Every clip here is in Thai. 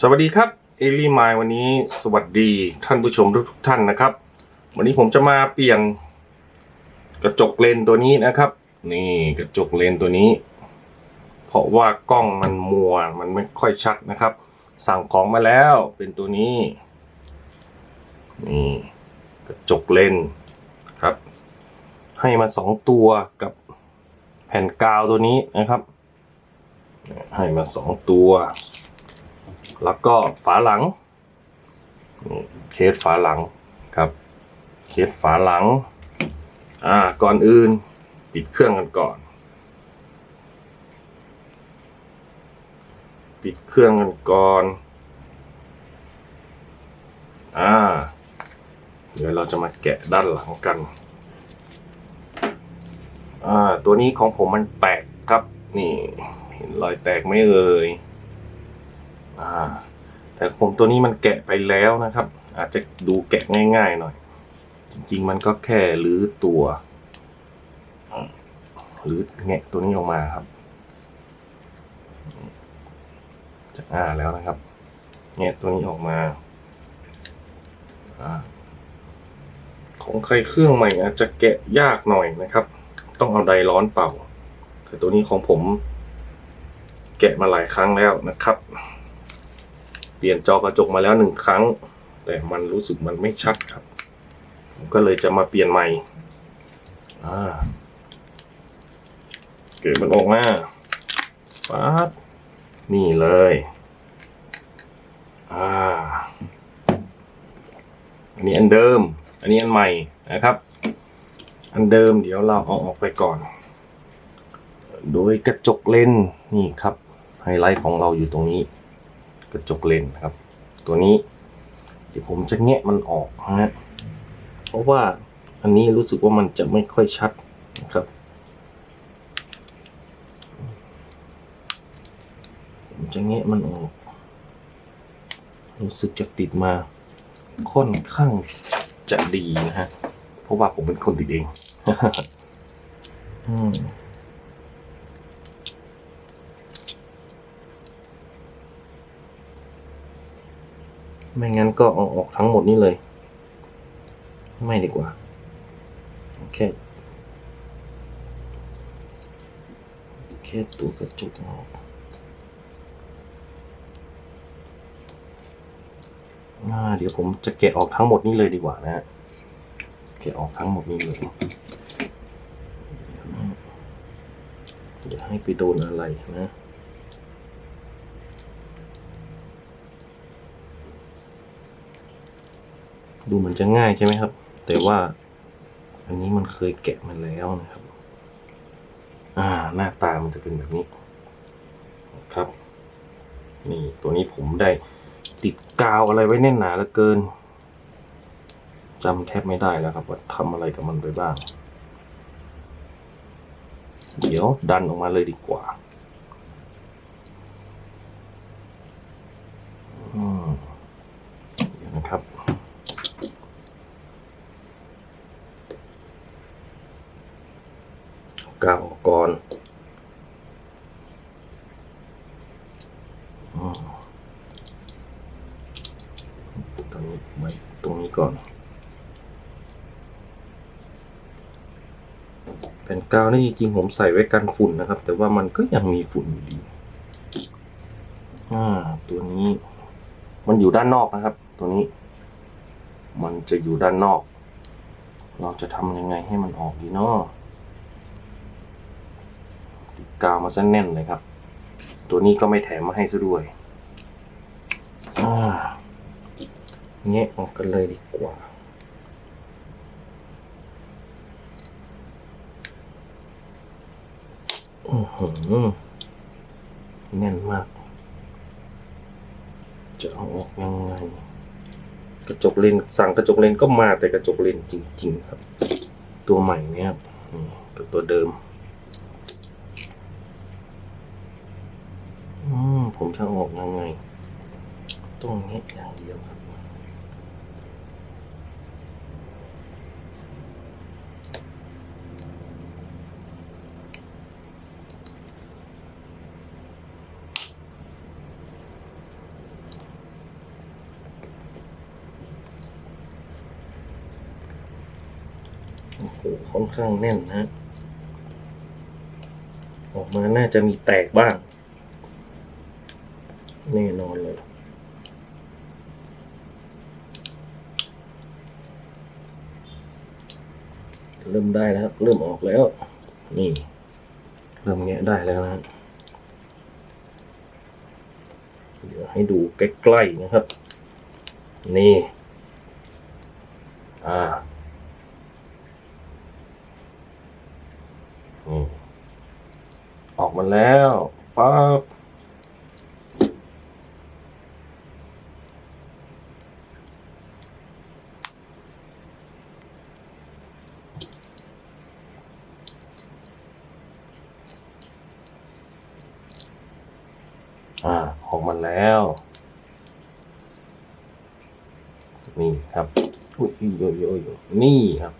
สวัสดีครับเอลี่มายวันนี้สวัสดีท่านผู้ชมทุกทุกท่านนะครับ วันนี้ผมจะมาเปลี่ยนกระจกเลนตัวนี้นะครับ นี่กระจกเลนตัวนี้ เพราะว่ากล้องมันมัวมันไม่ค่อยชัดนะครับ สั่งของมาแล้วเป็นตัวนี้นี่กระจกเลนครับ ให้มาสองตัวกับแผ่นกาวตัวนี้นะครับ ให้มาสองตัว แล้วก็ฝาหลังนี่เคสฝาหลังครับ เคสฝาหลัง อ่า ก่อนอื่นปิดเครื่องกันก่อน ปิดเครื่องกันก่อน อ่า เดี๋ยวเราจะมาแกะด้านหลังกัน อ่า ตัวนี้ของผมมันแตกครับ นี่ เห็นรอยแตกไหม่เอ่ย อ่า แต่ผมตัวนี้มันแกะไปแล้วนะครับ อาจจะดูแกะง่าย ๆ หน่อย จริง ๆ มันก็แค่รื้อตัวหรือแงะตัวนี้ออกมาครับจะอ่าแล้วนะครับแงะตัวนี้ออกมาอของใครเครื่องใหม่อาจจะแกะยากหน่อยนะครับ ต้องเอาไดร้อนเป่าแต่ตัวนี้ของผม แกะมาหลายครั้งแล้วนะครับ ลี่ยนจอกระจกมาแล้วหนึ่งครั้ง แต่มันรู้สึกมันไม่ชัดครับ ผมก็เลยจะมาเปลี่ยนใหม่อ่าเกิดมันออกมาปั๊บนี่เลยอ่าอันนี้อันเดิม อันนี้อันใหม่นะครับ อันเดิมเดี๋ยวเราเอาออกไปก่อน โดยกระจกเลนนี่ครับไฮไลท์ของเราอยู่ตรงนี้ ระจกเลนส์ครับ ตัวนี้เดี๋ยวผมจะแงะมันออกนะฮะเพราะว่าอันนี้รู้สึกว่ามันจะไม่ค่อยชัดนะครับ ผมจะแงะมันออก รู้สึกจะติดมาค่อนข้างจะดีนะฮะ เพราะว่าผมเป็นคนติดเอง อืม ไม่งั้นก็เอาออกทั้งหมดนี้เลย ไม่ดีกว่า โอเคแค่ตัวกระจุกออกอ่าเดี๋ยวผมจะแกะออกทั้งหมดนี้เลยดีกว่านะฮะแกะออกทั้งหมดนี้เลย อย่าให้ไปโดนอะไรนะ ดูเหมือนจะง่ายใช่ไหมครับ แต่ว่าอันนี้มันเคยแกะมาแล้วนะครับ อ่า หน้าตามันจะเป็นแบบนี้ครับ นี่ตัวนี้ผมได้ติดกาวอะไรไว้แน่นหนาเหลือเกินจำแทบไม่ได้แล้วครับ ว่าทำอะไรกับมันไปบ้าง เดี๋ยวดันออกมาเลยดีกว่าอืมเดี๋ยวนะครับ กาวออกก่อนอมตรงนี้ไว้ตรงนี้ก่อน แผ่นกาวนี่จริงๆผมใส่ไว้กันฝุ่นนะครับ แต่ว่ามันก็ยังมีฝุ่นอยู่ดีอ่าตัวนี้ มันอยู่ด้านนอกนะครับ ตัวนี้ มันจะอยู่ด้านนอก เราจะทำยังไงให้มันออกดีเนาะติดกาวมาซะแน่นเลยครับ ตัวนี้ก็ไม่แถมมาให้ซะด้วยอ่าแงะออกกันเลยดีกว่า อือ หือแน่นมาก จะเอาออกยังไง กระจกเลนส์สั่งกระจกเลนส์ก็มาแต่กระจกเลนส์จริง ๆ ครับ ตัวใหม่เนี่ยครับกับตัวเดิมอืมผมจะออกยังไงต้องเงี้ยอย่างเดียวครับ ค่อนข้างแน่นนะ ออกมาน่าจะมีแตกบ้าง แน่นอนเลยเริ่มได้แล้วครับเริ่มออกแล้ว นี่ เริ่มแงะได้แล้วนะเดี๋ยวให้ดูใกล้ๆนะครับ นี่ อ่า นี่ออกมาแล้วปั๊บอ่าออกมาแล้ว นี่ครับอุ้ยโยโยโยนี่ครับ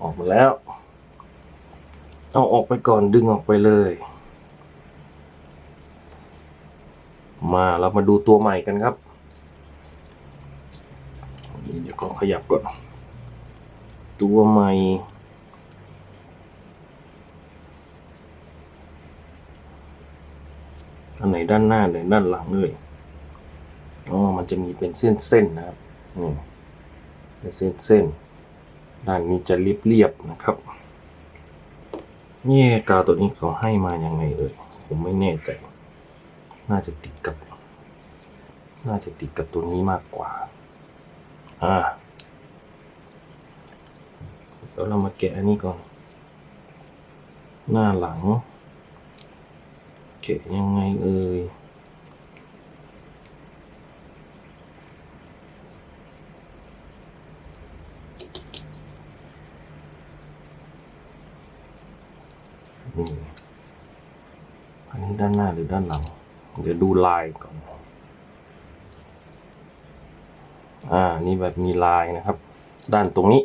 ออกมาแล้ว เอาออกไปก่อนดึงออกไปเลย มาเรามาดูตัวใหม่กันครับนี่เดี๋ยวก็ขยับก่อน ตัวใหม่อันไหนด้านหน้าไหนด้านหลังเลยอ๋อ มันจะมีเป็นเส้นๆนะครับ อืมเป็นเส้นๆด้านนี้จะเรียบๆนะครับ นี่กาวตัวนี้เขาให้มายังไงเอ่ยผมไม่แน่ใจ น่าจะติดกับ น่าจะติดกับตัวนี้มากกว่า อ่าเดี๋ยวเรามาแกะอันนี้ก่อน หน้าหลังแกะยังไงเอ่ย อืมอั นนี้ด้านหลัง เดี๋ยวดูลายก่อน อ่า นี่แบบมีลายนะครับ ด้านตรงนี้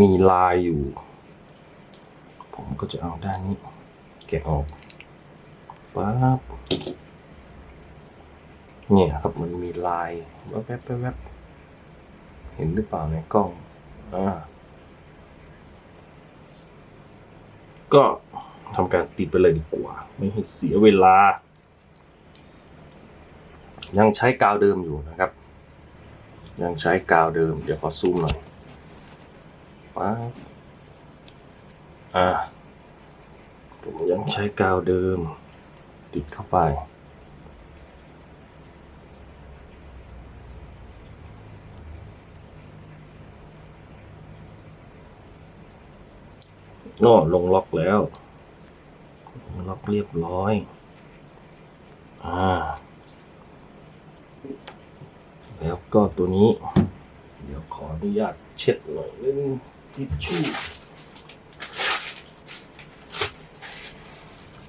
มีลายอยู่ ผมก็จะเอาด้านนี้ แกะออกปั๊บเนี่ยครับมันมีลายแวบแวบแวบแวบเห็นหรือเปล่าในกล้อง อ่า ก็ ทำการติดไปเลยดีกว่า ไม่ให้เสียเวลา ยังใช้กาวเดิมอยู่นะครับ ยังใช้กาวเดิม เดี๋ยวขอซูมหน่อยปั๊บอ่าผมยังใช้กาวเดิม ติดเข้าไปน่ลงล็อกแล้ว ล็อกเรียบร้อย อ่า แล้วก็ตัวนี้ เดี๋ยวขออนุญาตเช็ดหน่อยนึงทิชชู่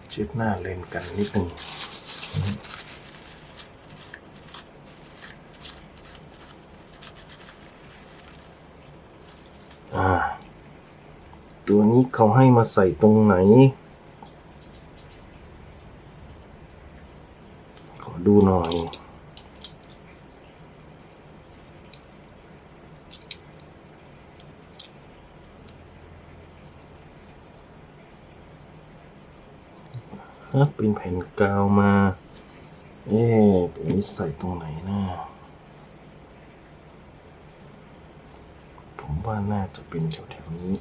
เช็ดหน้าเลนกันนิดนึงอ่าตัวนี้เขาให้มาใส่ตรงไหน ขอดูหน่อย ฮะเป็นแผ่นกาวมา เอ๊ะตัวนี้ใส่ตรงไหนนะผมว่าน่าจะเป็นแถวๆนี้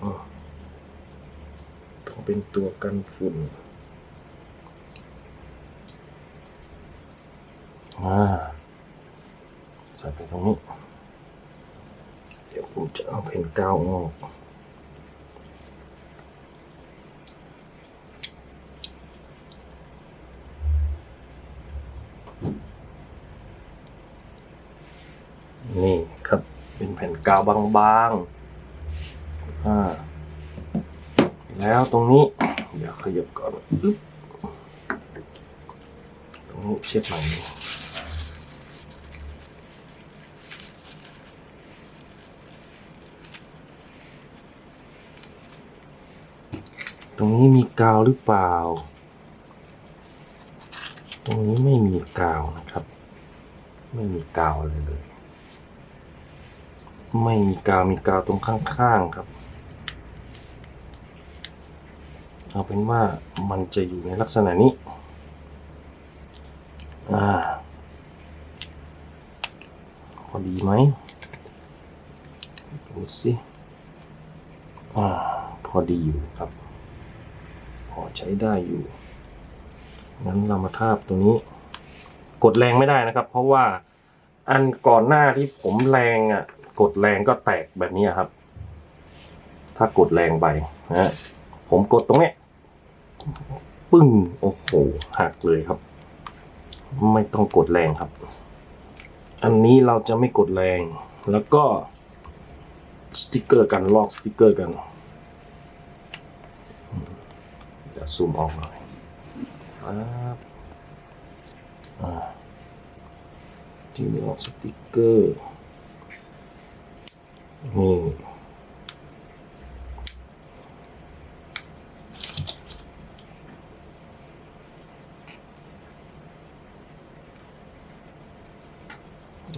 อ๋อต้องเป็นตัวกันฝุ่นอ่าใส่ไปตรงนี้ เดี๋ยวผมจะเอาแผ่นกาวออก นี่ครับ เป็นแผ่นกาวบางๆอ่าแล้วตรงนี้ เดี๋ยวขยับก่อนอึ๊บตรงนี้เช็ดใหม่ตรงนี้มีกาวหรือเปล่า ตรงนี้ไม่มีกาวนะครับ ไม่มีกาวเลยเลย ไม่มีกาวมีกาวตรงข้างๆครับ เอาเป็นว่ามันจะอยู่ในลักษณะนี้ อ่า พอดีไหมดูสิอ่า พอดีอยู่ครับ พอใช้ได้อยู่ งั้นเรามาทาบตัวนี้ กดแรงไม่ได้นะครับ เพราะว่าอันก่อนหน้าที่ผมแรงอะ กดแรงก็แตกแบบนี้ครับ ถ้ากดแรงไปนะผมกดตรงเนี้ยปึ้งโอ้โหหักเลยครับ ไม่ต้องกดแรงครับ อันนี้เราจะไม่กดแรงแล้วก็สติกเกอร์กันลอกสติกเกอร์กันเดี๋ยวซูมออกหน่อยครับอ่าที่ลอกสติกเกอร์ นี่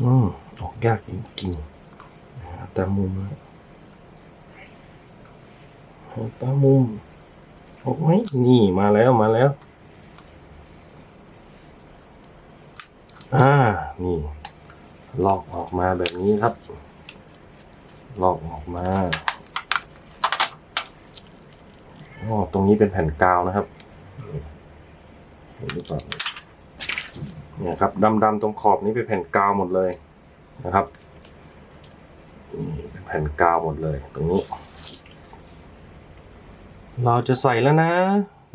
อืมออกยากจริงๆหาตามมุมนะตามมุมออกไหมนี่มาแล้วมาแล้ว อ่า นี่ ลอกออกมาแบบนี้ครับ ลอกออกมาอ๋อตรงนี้เป็นแผ่นกาวนะครับเห็นหรือเปล่าเนี่ยครับดำๆตรงขอบนี้เป็นแผ่นกาวหมดเลยนะครับนี่เป็นแผ่นกาวหมดเลย ตรงนี้ เราจะใส่แล้วนะ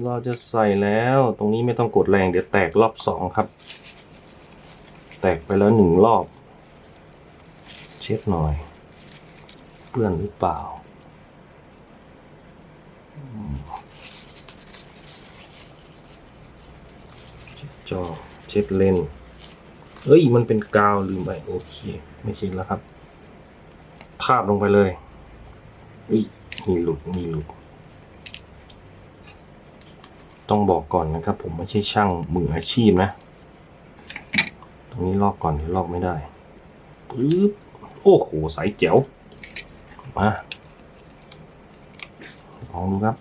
เราจะใส่แล้วตรงนี้ไม่ต้องกดแรงเดี๋ยวแตกรอบสองครับ แตกไปแล้วหนึ่งรอบ เช็ดหน่อย เปื้อนหรือเปล่า จอเช็ดเลนเอ้ย มันเป็นกาวลืมไปโอเค ไม่ใช่แล้วครับทาบลงไปเลยอุ้ยมีหลุด มีหลุด ต้องบอกก่อนนะครับ ผมไม่ใช่ช่างมืออาชีพนะ ตรงนี้ลอกก่อนเดี๋ยวลอกไม่ได้ปึ๊บโอ้โหใสแจ๋ว มาลองดูครับ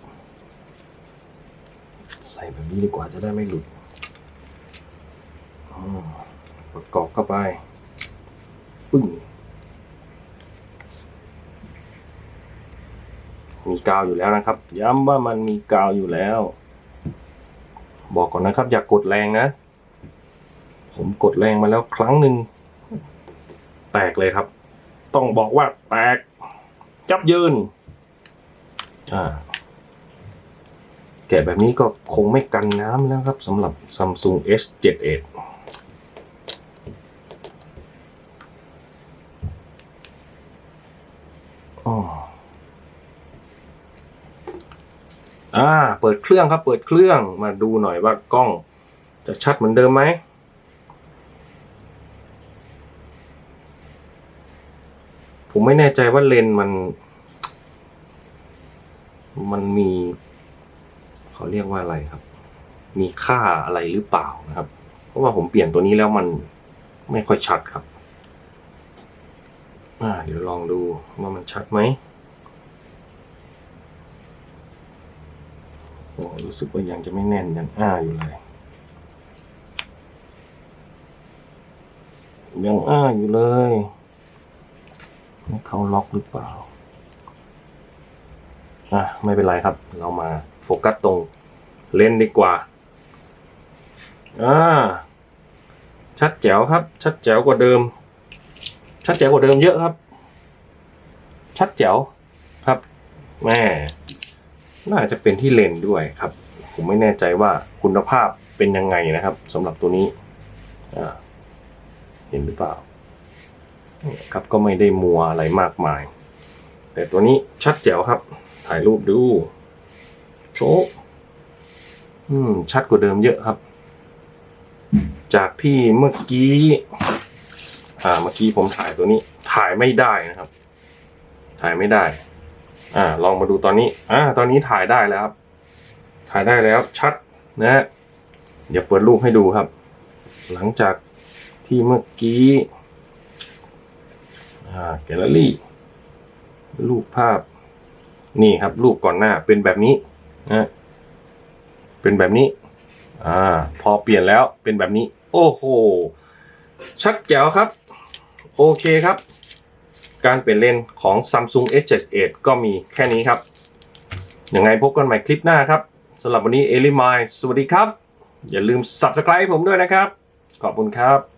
ใส่แบบนี้ดีกว่าจะได้ไม่หลุดประกอบเข้าไปปึ้งมีกาวอยู่แล้วนะครับ ย้ำว่ามันมีกาวอยู่แล้ว บอกก่อนนะครับ อย่ากกดแรงนะ ผมกดแรงมาแล้วครั้งหนึ่ง แตกเลยครับ ต้องบอกว่าแตก จับยืน อ่า แกะแบบนี้ก็คงไม่กันน้ำแล้วครับสำหรับ Samsung S78 อ๋ออ่า เปิดเครื่องครับ เปิดเครื่องมาดูหน่อยว่ากล้องจะชัดเหมือนเดิมไหม ผมไม่แน่ใจว่าเลนมัน มันมี เขาเรียกว่าอะไรครับ มีค่าอะไรหรือเปล่านะครับ เพราะว่าผมเปลี่ยนตัวนี้แล้วมันไม่ค่อยชัดครับอ่าเดี๋ยวลองดูว่ามันชัดไหมโอ้รู้สึกว่ายังจะไม่แน่นยังอ้าอยู่เลยยังอ้าอยู่เลย เขาล็อกหรือเปล่า อะ ไม่เป็นไรครับ เรามาโฟกัสตรงเลนดีกว่า อ่า ชัดแจ๋วครับ ชัดแจ๋วกว่าเดิม ชัดแจ๋วกว่าเดิมเยอะครับ ชัดแจ๋วครับแม่น่าจะเป็นที่เลนด้วยครับ ผมไม่แน่ใจว่าคุณภาพเป็นยังไงนะครับสำหรับตัวนี้ อ่า เห็นหรือเปล่า ครับก็ไม่ได้มัวอะไรมากมาย แต่ตัวนี้ชัดแจ๋วครับ ถ่ายรูปดู โชว์อืม ชัดกว่าเดิมเยอะครับ จากที่เมื่อกี้ อ่า เมื่อกี้ผมถ่ายตัวนี้ ถ่ายไม่ได้นะครับ ถ่ายไม่ได้ อ่า ลองมาดูตอนนี้ อ่า ตอนนี้ถ่ายได้แล้วครับ ถ่ายได้แล้วชัดนะฮะเดี๋ยวเปิดรูปให้ดูครับ หลังจากที่เมื่อกี้ แกลเลอรี่รูปภาพ นี่ครับรูปก่อนหน้าเป็นแบบนี้นะเป็นแบบนี้ อ่า พอเปลี่ยนแล้วเป็นแบบนี้ โอ้โห ชัดแจ๋วครับ โอเคครับ การเปลี่ยนเลนของ Samsung S78 ก็มีแค่นี้ครับ ยังไงพบกันใหม่คลิปหน้าครับสำหรับวันนี้เอลิมายสวัสดีครับ อย่าลืม Subscribe ผมด้วยนะครับ ขอบคุณครับ